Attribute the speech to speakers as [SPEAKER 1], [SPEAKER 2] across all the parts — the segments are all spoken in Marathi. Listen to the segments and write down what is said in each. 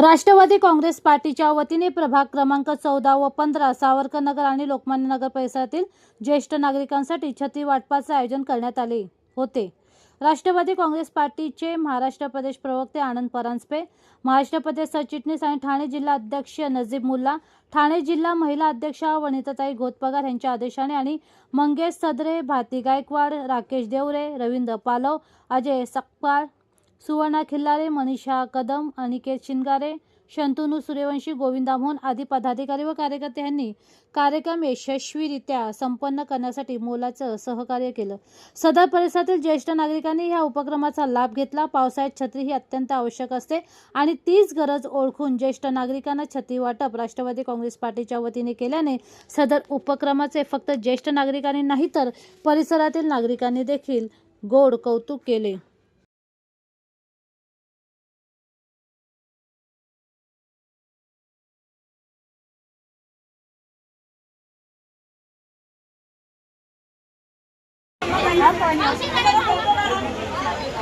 [SPEAKER 1] राष्ट्रवादी काँग्रेस पार्टीच्या वतीने प्रभाग क्रमांक चौदा व पंधरा सावरकर नगर आणि लोकमान्य नगर परिसरातील ज्येष्ठ नागरिकांसाठी छत्री वाटपाचे आयोजन करण्यात आले होते. राष्ट्रवादी काँग्रेस पार्टीचे महाराष्ट्र प्रदेश प्रवक्ते आनंद परांजपे महाराष्ट्र प्रदेश सरचिटणीस आणि ठाणे जिल्हा अध्यक्ष नजीब मुल्ला ठाणे जिल्हा महिला अध्यक्षा वनिताताई घोतपगार यांच्या आदेशाने आणि मंगेश सदरे भारती गायकवाड राकेश देवरे रवींद्र पालव अजय सकपाळ सुवर्णा खिल्लारे मनीषा कदम अनिकेत शिंगारे शंतनू सूर्यवंशी गोविंदा मोहन आदी पदाधिकारी व कार्यकर्ते यांनी कार्यक्रम यशस्वीरित्या संपन्न करण्यासाठी मोलाचं सहकार्य केलं. सदर परिसरातील ज्येष्ठ नागरिकांनी ह्या उपक्रमाचा लाभ घेतला. पावसाळ्यात छत्री ही अत्यंत आवश्यक असते आणि तीच गरज ओळखून ज्येष्ठ नागरिकांना छत्री वाटप राष्ट्रवादी काँग्रेस पार्टीच्या वतीने केल्याने सदर उपक्रमाचे फक्त ज्येष्ठ नागरिकांनी नाही तर परिसरातील नागरिकांनी देखील गोड कौतुक केले.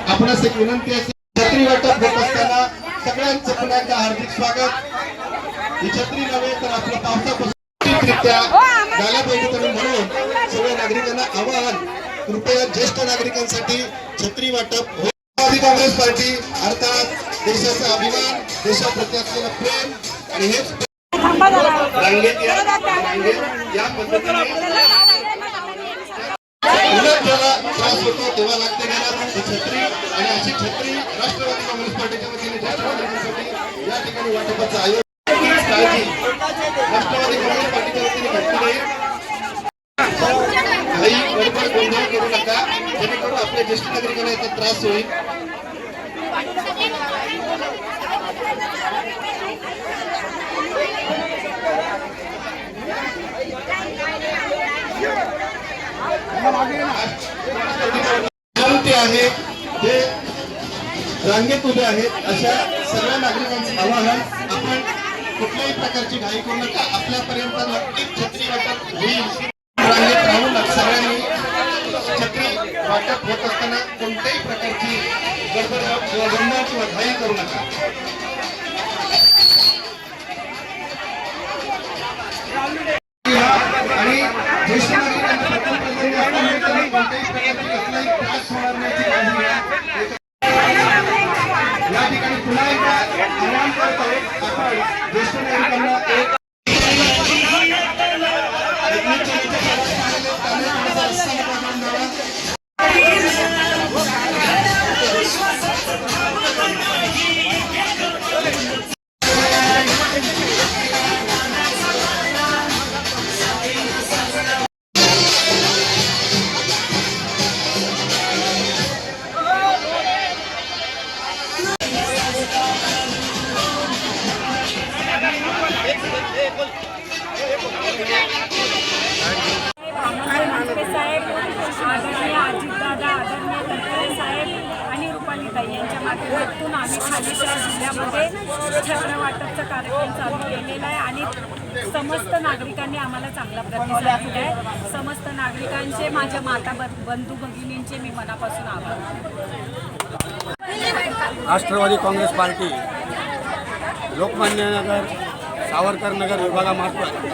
[SPEAKER 2] आपणास एक विनंती असेल छत्री वाटप होत असताना सगळ्यांचं पुन्हा एकदा हार्दिक स्वागत. ही छत्री नव्हे तर आपलं पावसापासून रित्या झाल्या पाहिजे तर म्हणून सगळ्या नागरिकांना आवाहन कृपया ज्येष्ठ नागरिकांसाठी छत्री वाटप. राष्ट्रवादी काँग्रेस पार्टी अर्थात देशाचा अभिमान देशाप्रती असलेलं प्रेम आणि हेच रांगेत या पद्धतीने त्रास होतो तेव्हा लागते गेला ही छत्री आणि अशी छत्री राष्ट्रवादी काँग्रेस पार्टीच्या वतीने ज्येष्ठ नागरिकांसाठी या ठिकाणी वाटपाचं आयोजन काळजी. राष्ट्रवादी काँग्रेस पार्टीच्या वतीने घेतली आहे काही गडबड गोंधळ करू नका. जेणेकरून आपल्या ज्येष्ठ नागरिकांना याचा त्रास होईल. विनंती आहे जे रांगेत उभे आहेत अशा सगळ्या नागरिकांचं आवाहन आपण कुठल्याही प्रकारची घाई करू नका. आपल्यापर्यंत नक्कीच छत्री वाटप होईल. रांगेत राहून सगळ्यांनी छत्री वाटप होत असताना कोणत्याही प्रकारची गडबड किंवा गोंधळ किंवा घाई करू नका आणि ज्येष्ठ नागरिकांना प्रथम प्रसंगी असल्यामुळे त्यांनी कोणत्याही
[SPEAKER 3] जिल्ह्यामध्ये छत्र वाटपचा कार्यक्रम चालू केलेला आहे आणि समस्त नागरिकांनी आम्हाला चांगला प्रतिसाद दिला आहे समस्त नागरिकांचे माझ्या माता ब- बंधू भगिनींचे मी मनापासून आभार
[SPEAKER 4] राष्ट्रवादी काँग्रेस पार्टी लोकमान्य नगर सावरकर नगर विभागामार्फत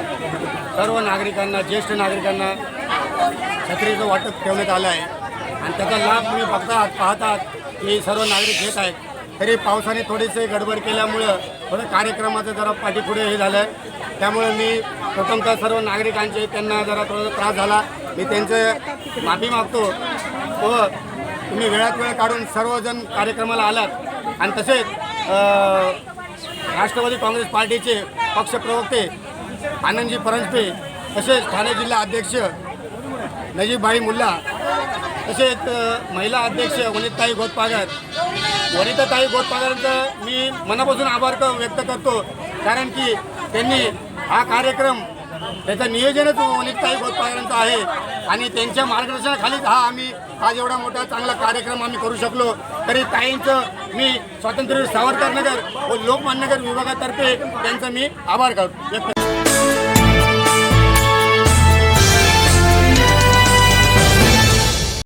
[SPEAKER 4] सर्व नागरिकांना ज्येष्ठ नागरिकांना छत्रीचं वाटप ठेवण्यात आलं आहे. आणि त्याचा लाभ तुम्ही बघतात पाहतात की सर्व नागरिक घेत आहेत. तरी पावसाने थोडेसे गडबड केल्यामुळं थोडं कार्यक्रमाचं जरा पाठीपुढे हे झालं त्यामुळे मी प्रथमतः सर्व नागरिकांचे त्यांना जरा थोडा त्रास झाला. मी त्यांचं माफी मागतो. व तुम्ही वेळात वेळ काढून सर्वजण कार्यक्रमाला आलात. आणि तसेच राष्ट्रवादी काँग्रेस पार्टीचे पक्षप्रवक्ते आनंदजी परंजपे तसेच ठाणे जिल्हा अध्यक्ष नजीबभाई मुल्ला तसेच महिला अध्यक्ष वनिताई गोतपागर. वनिताताई गोतपागरांचं मी मनापासून आभार व्यक्त करतो. कारण की त्यांनी हा कार्यक्रम त्याचं नियोजनच वनिताई गोतपागरांचं आहे. आणि त्यांच्या मार्गदर्शनाखालीच हा आम्ही आज एवढा मोठा चांगला कार्यक्रम आम्ही करू शकलो. तरी ताईंचं मी स्वातंत्र्य सावरकर नगर व लोकमान्यनगर विभागातर्फे त्यांचं मी आभार करतो व्यक्त